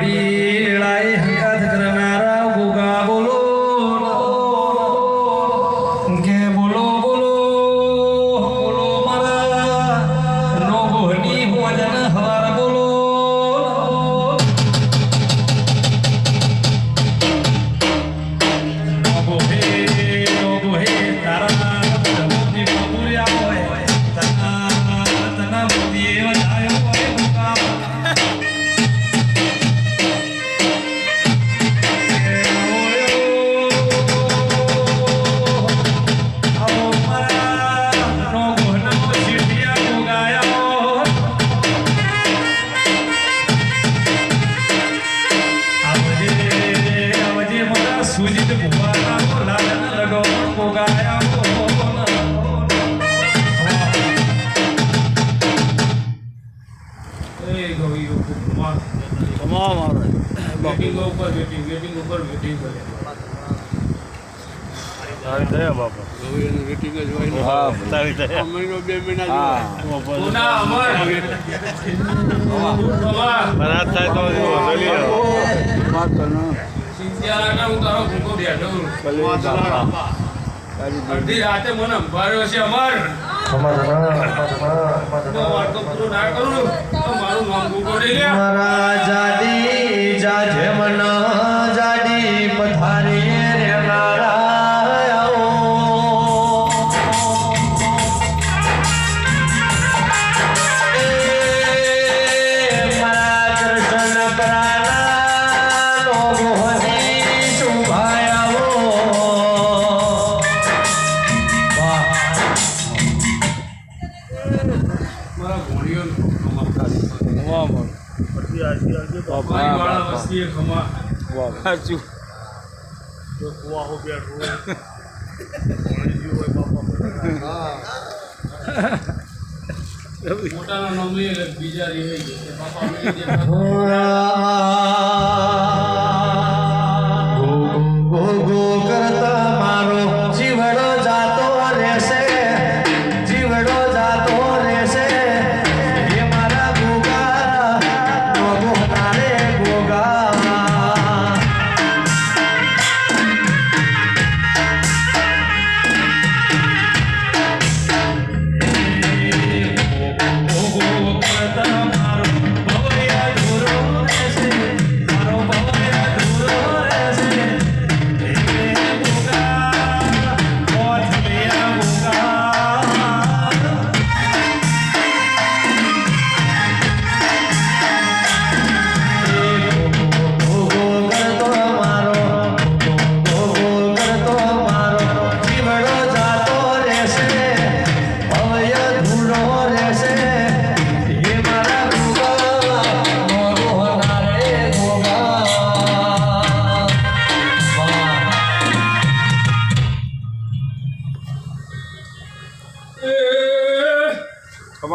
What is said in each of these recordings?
Hari બેટિંગો હોય ખૂબ ધમાલ ધમાલ મારે બેટિંગો ઉપર બેટિંગ બેટિંગ ઉપર બેટિંગ કરે. અડધી રાતે મને અંભાર્યો છે અમર. করিলে মহারাজ। વાળા વસ્તી ખમા સાચું જો કુવા હો બે મોટાના નામે બીજા રહી ગઈ બાપા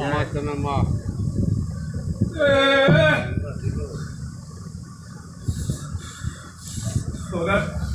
Damatınıma. Ee. Sonra